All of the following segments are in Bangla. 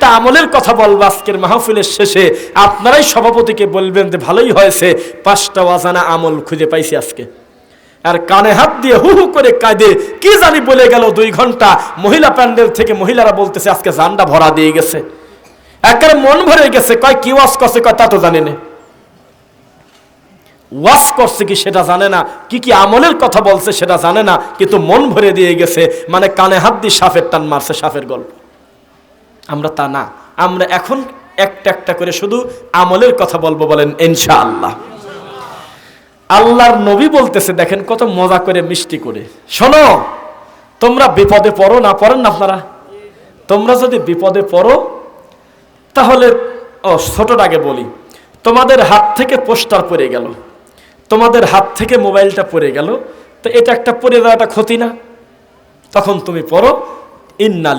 একটা আমলের কথা বলব আজকের মাহফিলের শেষে। আপনারাই সভাপতিকে বলবেন যে ভালোই হয়েছে, পাঁচটা অজানা আমল খুঁজে পাইছি আজকে। আর কানে হাত দিয়ে হু হু করে কাঁদে, কি জানি বলে গেল দুই ঘণ্টা। মহিলা প্যান্ডেল থেকে মহিলারা বলতেছে, আজকে জানটা ভরা দিয়ে গেছে। একেবারে মন ভরে গেছে, কয় কি ওয়াজ করছে, কয় তা তো জানি না। ওয়াজ করছে কি সেটা জানে না, কি কি আমলের কথা বলছে সেটা জানে না, কিন্তু মন ভরে দিয়ে গেছে। মানে কানে হাত দিয়ে সাফের টান মারছে, সাফের গল্প। আমরা তা না। আমরা এখন একটা একটা করে শুধু আমলের কথা বলব বলেন, ইনশাআল্লাহ। আল্লাহর নবী বলতেছে, দেখেন কত মজা করে, মিষ্টি করে। শোনো, তোমরা বিপদে পড়ো না, পড়েন না আপনারা? তোমরা যদি বিপদে পড়ো, তাহলে, ও, ছোটটা আগে বলি। তোমাদের হাত থেকে পোস্টার পড়ে গেল। তোমাদের হাত থেকে মোবাইলটা পড়ে গেল। তো এটা একটা পড়ে যাওয়াটা ক্ষতি না? তখন তুমি পড়ো ইন্না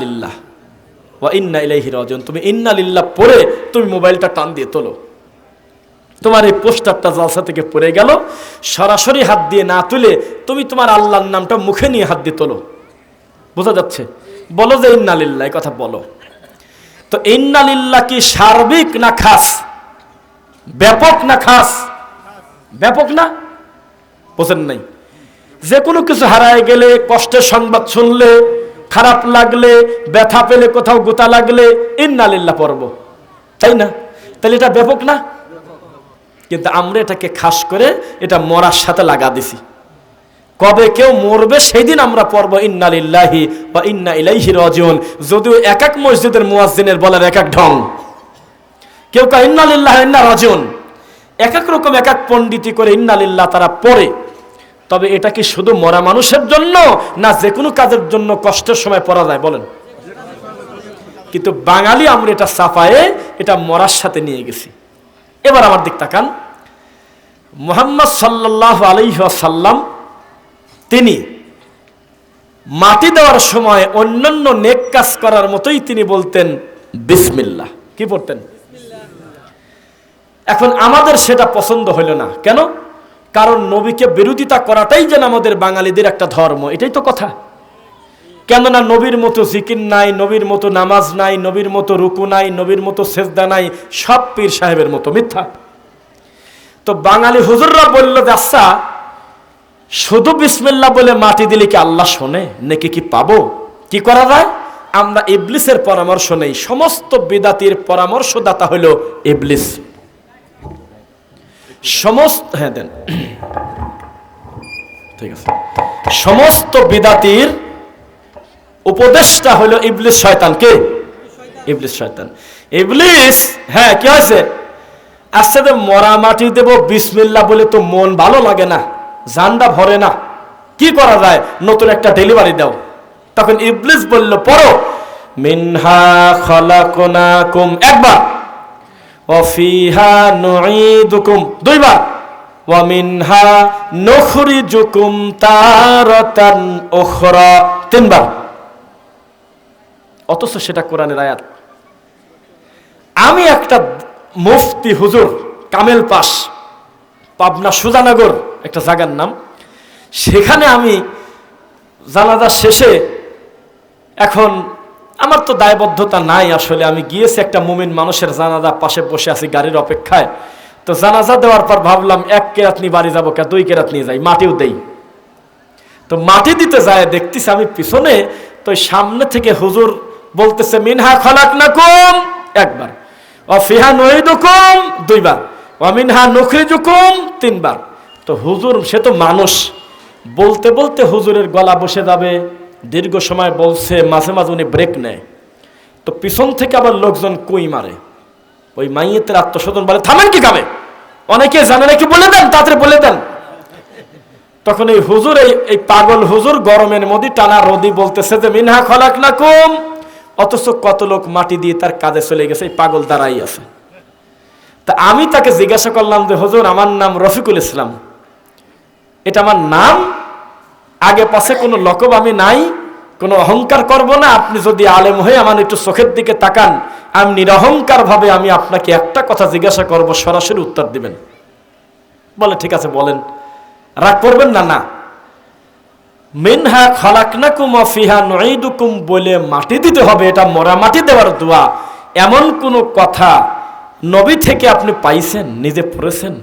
ওয়া ইন্না ইলাইহি রাজিউন। তুমি ইন্না লিল্লাহ পড়ে তুমি মোবাইলটা টান দিয়ে তোলো। তোমার এই পোস্টারটা জালসা থেকে পড়ে গেল, সরাসরি হাত দিয়ে না তুলে তুমি তোমার আল্লাহর নামটা মুখে নিয়ে হাত দিয়ে তোলো। বোঝা যাচ্ছে? বলো যে ইন্না লিল্লাহ, এই কথা বলো। তো ইন্না লিল্লাহ কি সার্বিক না খাস? ব্যাপক না খাস? ব্যাপক না? বোঝেন নাই। যে কোনো কিছু হারায় গেলে কষ্টের সংবাদ শুনলে খারাপ লাগলে, ব্যথা পেলে কোথাও গোতা লাগলে, ইন্নালিল্লাহ পর্ব তাই না? তাহলে এটা ব্যাপক না? কিন্তু আমরা এটাকে খাস করে এটা মরার সাথে লাগা দিছি। কবে কেউ মরবে সেই দিন আমরা পড়ব, ইন্নালিল্লাহি বা ইন্না ইলাইহি রাজিউন। যদিও এক এক মসজিদের মুয়াজ্জিনের বলার এক এক ঢং। কেউ কয়, ইন্নালিল্লাহ ইন্না রাজিউন। এক এক রকম এক এক পণ্ডিতি করে ইন্নালিল্লাহ তারা পড়ে। তবে এটা কি শুধু মরা মানুষের জন্য না যে কোনো কাজের জন্য কষ্টের সময় পড়া যায়? বলেন। কিন্তু বাঙালি আমরা এটা সাফায়ে, এটা মরার সাথে নিয়ে গেছি। এবার আমার দিক তাকান। মোহাম্মদ সাল্লাহ আলহ্লাম তিনি মাটি দেওয়ার সময় অন্যান্য নেক কাজ করার মতোই তিনি বলতেন, বিসমিল্লাহ। কি পড়তেন? এখন আমাদের সেটা পছন্দ হইল না। কেন? কারণ নবীকে বিরোধিতা করাটাই যেন আমাদের বাঙালিদের একটা ধর্ম, এটাই তো কথা। কেননা নবীর মতো জিকির নাই, নবীর মতো নামাজ নাই, নবীর মতো রুকু নাই, নবীর মতো সেজদা নাই, সব পীর সাহেবের মতো মিথ্যা। তো বাঙালি হুজুররা বলল যে আচ্ছা শুধু বিসমিল্লা বলে মাটি দিলে কি আল্লাহ শোনে? নাকি কি পাবো? কি করা যায়? আমরা ইবলিসের পরামর্শ নেই। সমস্ত বিদাতির পরামর্শদাতা হইল ইবলিস। সমস্ত হ্যাঁ দেন। ঠিক আছে। সমস্ত বিদাতির উপদেশটা হলো ইবলিস শয়তান। কে? ইবলিস শয়তান। ইবলিস হ্যাঁ কি হয়েছে? আচ্ছা তো মরা মাটি দেব বিসমিল্লা বলে তো মন ভালো লাগে না জানটা ভরে না। কি করা যায়? নতুন একটা ডেলিভারি দাও। তখন ইবলিস বলল, পড়ো। মিনহা খলাকুনাকুম। একবার। নুঈদুকুম। দুইবার। ওয়া মিনহা নুখরিজুকুম তারাতান উখরা। তিনবার। অথচ সেটা কোরআনের আয়াত। আমি একটা মুফতি হুজুর, কামেল পাস পাবনা সুজানগর, একটা জায়গার নাম। সেখানে আমি জানাজা শেষে এখন আমার তো দায়বদ্ধতা নাই আসলে, আমি গিয়েছি একটা মুমিন মানুষের জানাজা পাশে বসে আছি গাড়ির অপেক্ষায়। তো জানাজা দেওয়ার পর ভাবলাম, এক কেরাত নিয়ে বাড়ি যাব কে, দুই কেরাত নিয়ে যাই, মাটিও দেই। তো মাটি দিতে যায়, দেখতেছি আমি পিছনে, তো সামনে থেকে হুজুর বলতেছে, মিনহা খলাক না কুম একবার। ও ফিহা নইদুকুম দুইবার। ও মিনহা নখরিজুকুম তিনবার। তো হুজুর, সে তো মানুষ। বলতে বলতে হুজুরের গলা বসে যাবে। দীর্ঘ সময় বলছে, মাঝে মাঝে উনি ব্রেক নেয়। তো পিছন থেকে আবার লোকজন কুই মারে। ওই মাইয়েতের আত্মস্বজন বলে, থামেন কি খাবে অনেকে জানে না কি বলে দেন, তাড়াতাড়ি বলে দেন। তখন এই হুজুর, এই পাগল হুজুর গরমের মধ্যে টানা রদি বলতেছে যে, মিনহা খলাক না কম অথচ কত লোক মাটি দিয়ে তার কাজে চলে গেছে, এই পাগল দাঁড়াই আছে। তা আমি তাকে জিজ্ঞাসা করলাম যে, হুজুর, আমার নাম রফিকুল ইসলাম। এটা আমার নাম আগে পাশে কোনো লকব আমি নাই, কোনো অহংকার করব না। আপনি যদি আলেম হয়ে আমার একটু চোখের দিকে তাকান, আমি নিরহংকার ভাবে আমি আপনাকে একটা কথা জিজ্ঞাসা করব, সরাসরি উত্তর দিবেন। বলে, ঠিক আছে, বলেন। রাগ করবেন না না। মিনহা খালাকনাকুম ফিহা নুঈদুকুম বলে মাটি দিতে হবে, এটা মরা মাটি দেওয়ার দোয়া। এমন কোনো কথা নবী থেকে আপনি পাইছেন, নিজে পড়েছেন?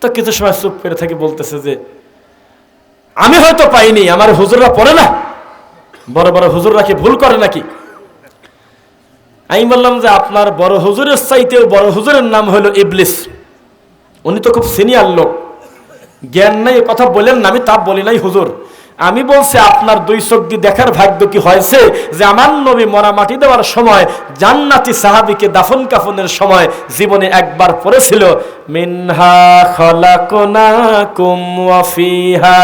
তো কিছু সময় চুপ করে থেকে বলতেছে যে আমি হয়তো পাইনি, আমার হুজুররা পড়ে না। বড় বড় হুজুররা কি ভুল করে নাকি? আমি বললাম যে আপনার বড় হুজুরের চাইতেও বড় হুজুরের নাম হলো ইবলিস। উনি তো খুব সিনিয়র লোক। জ্ঞান নাই কথা বলেন না, আমি তা বলি নাই হুজুর। আমি বলছি, আপনার দুই চোখ দিয়ে দেখার ভাগ্য কি হয়েছে? যে আমার নবী মরা মাটি দেওয়ার সময়, জান্নাতি সাহাবিকে দাফন কাফনের সময় জীবনে একবার পড়েছিল, মিনহা খলাকনাকুম ওয়া ফিহা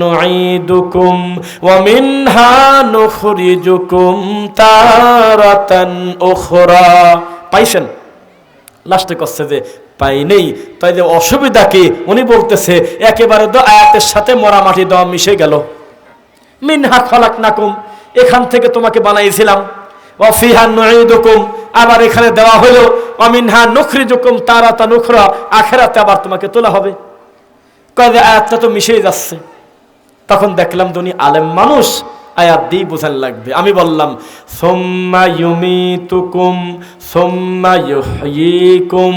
নুঈদুকুম ওয়া মিনহা নুখরিজুকুম তারাতান উখরা। পাইছেন? লাস্টে করছে যে পাই নেই। তাই যে অসুবিধা কি? উনি বলতেছে, একেবারে তো আয়াতের সাথে মরা মাটি দেওয়া মিশে গেল। মিনহা খলাক নাকুম এখান থেকে তোমাকে বানাইছিলাম। অফিহা নুকুম আবার এখানে দেওয়া হলো অমিনহা নখরি জুকুম তারা তা নুখরা, আখেরাতে আবার তোমাকে তোলা হবে। কয় আয়াতটা তো মিশেই যাচ্ছে। তখন দেখলাম দুনি আলেম মানুষ আয়াত দিয়ে বোঝার লাগবে। আমি বললাম, সোম্মা ইউমি তুকুম সোম্মা ইউহয়িকুম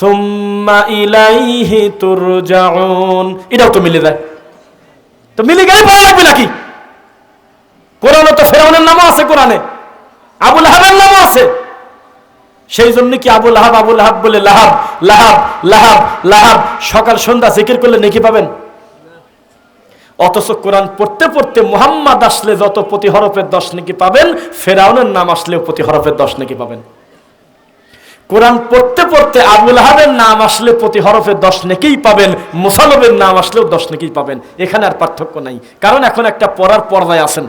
সোম্মা ইলাইহি তুরজাউন। এটাও তো মিলে যায়। তো মিলে গেলে পড়া লাগবে নাকি? কোরআনে তো ফেরাউনের নামও আছে কোরআনে। আবুল হাবের নামও আছে। সেই জন্য কি আবুল হাব আবুল হাব বলে লাহাব লাহাব লাহাব লাহাব, সকাল সন্ধ্যা জিকির করলে নেকি পাবেন? অথচ কোরআন পড়তে পড়তে মোহাম্মদ আসলে যত প্রতি হরফের দশ নাকি পাবেন, ফেরাউনের নাম আসলেও প্রতি হরফের দশ নাকি পাবেন। কোরআন পড়তে পড়তে আবুল আহাবের নাম আসলে প্রতি হরফের দশ নেকেই পাবেন, মুসানবের নাম আসলেও দশ নেকেই পাবেন। এখানে আর পার্থক্য নাই। কারণ এখন একটা পড়ার পর্দায় আছেন।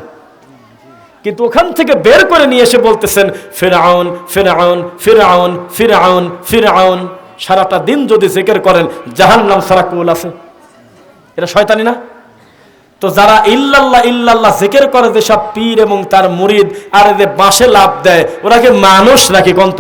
কিন্তু ওখান থেকে বের করে নিয়ে এসে বলতেছেন, ফেরাউন ফেরাউন ফেরাউন, ফিরাউন ফিরাউন। সারাটা দিন যদি জেকের করেন জাহান নাম সারা কুল আছে। এটা শয়তানি না? তো যারা ইল্লাল্লাহ ইল্লাল্লাহ জিকির করে যে সব পীর এবং তার মুরিদ, আর এদের বাঁশে লাভ দেয়, ওরা কি মানুষ নাকি কন্ত